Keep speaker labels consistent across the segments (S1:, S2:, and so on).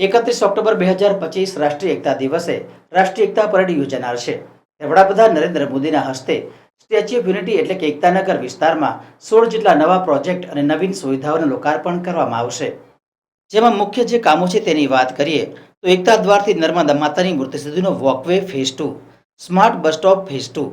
S1: એકત્રીસ ઓક્ટોબર બે હજાર પચીસ રાષ્ટ્રીય એકતા દિવસે રાષ્ટ્રીય એકતા પરેડ યોજાનાર છે. વડાપ્રધાન નરેન્દ્ર મોદીના હસ્તે સ્ટેચ્યુ ઓફ યુનિટી એટલે કે એકતાનગર વિસ્તારમાં સોળ જેટલા નવા પ્રોજેક્ટ અને નવીન સુવિધાઓનું લોકાર્પણ કરવામાં આવશે. જેમાં મુખ્ય જે કામો છે તેની વાત કરીએ, તો એકતા દ્વારથી નર્મદા માતાની મૂર્તિ સુધીનો walkway phase two, smart bus stop phase two,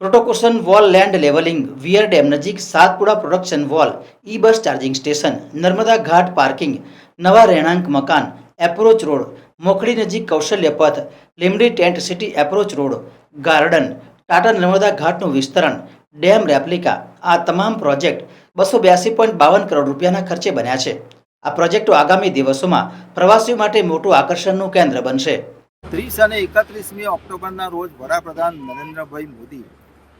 S1: protection wall land levelling, weir dam નજીક Satpura production wall, E bus charging station, Narmada Ghat parking, નવા રહેણાંક મકાન એપ્રોચ રોડ, મોખડી નજીક Kaushalya Path Limdi tent city approach road, garden, Tata Narmada ઘાટનું વિસ્તરણ, dam replica, આ તમામ project બસો બ્યાસી પોઈન્ટ બાવન કરોડ રૂપિયાના ખર્ચે બન્યા છે. આ પ્રોજેક્ટો આગામી દિવસોમાં પ્રવાસીઓ માટે મોટું આકર્ષણનું કેન્દ્ર બનશે.
S2: ત્રીસ અને એકત્રીસમી ઓક્ટોબરના રોજ વડાપ્રધાન નરેન્દ્રભાઈ મોદી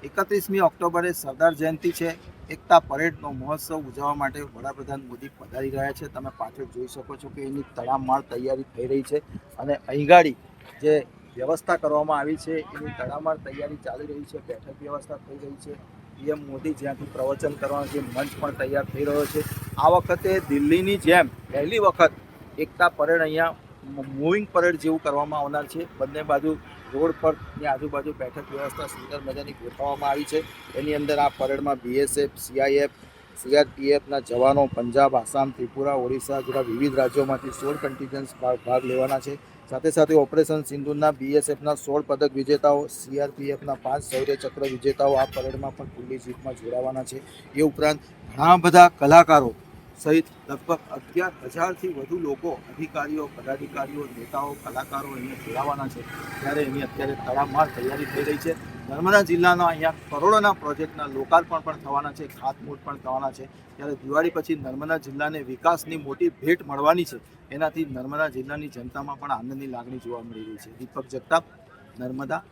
S2: એકત્રીસમી ઓક્ટોબરે સરદાર જયંતિ છે. એકતા પરેડનો મહોત્સવ ઉજવવા માટે વડાપ્રધાન મોદી પધારી રહ્યા છે. તમે પાછળ જોઈ શકો છો કે એની તડામાર તૈયારી થઈ રહી છે અને અહીંગાડી જે વ્યવસ્થા કરવામાં આવી છે, એની તડામાર તૈયારી ચાલી રહી છે. બેઠક વ્યવસ્થા થઈ રહી છે. પીએમ મોદી જ્યાંથી પ્રવચન કરવાનો જે મંચ પણ તૈયાર થઈ રહ્યો છે. આ વખતે દિલ્હીની જેમ પહેલી વખત એકતા પરેડ અહીંયા મૂવિંગ પરેડ જેવું કરવામાં આવનાર છે. બંને બાજુ રોડ પરની આજુબાજુ બેઠક વ્યવસ્થા સુંદર મજાની ગોઠવવામાં આવી છે. એની અંદર આ પરેડમાં બીએસએફ સીઆઈએફ સીઆરપીએફના જવાનો પંજાબ, આસામ, ત્રિપુરા, ઓડિશા જેવા વિવિધ રાજ્યોમાંથી સોળ કન્ટિજન્સ ભાગ લેવાના છે. સાથે સાથે ઓપરેશન સિંધુના બીએસએફના સોળ પદક વિજેતાઓ સીઆરપીએફના પાંચ શૌર્ય ચક્ર વિજેતાઓ આ પરેડમાં પણ ખુલ્લી જીતમાં જોડાવાના છે. એ ઉપરાંત ઘણા બધા કલાકારો સહિત લગભગ અગિયાર હજારથી વધુ લોકો, અધિકારીઓ, પદાધિકારીઓ, નેતાઓ, કલાકારો અહીંયા જોડાવાના છે. ત્યારે એની અત્યારે તડામાર તૈયારી થઈ રહી છે. નર્મદા જિલ્લાના અહીંયા કરોડોના પ્રોજેક્ટના લોકાર્પણ પણ થવાના છે, ખાતમુહૂર્ત પણ થવાના છે. ત્યારે દિવાળી પછી નર્મદા જિલ્લાને વિકાસની મોટી ભેટ મળવાની છે. એનાથી નર્મદા જિલ્લાની જનતામાં પણ આનંદની લાગણી જોવા મળી રહી છે. દીપક જગતાપ, નર્મદા.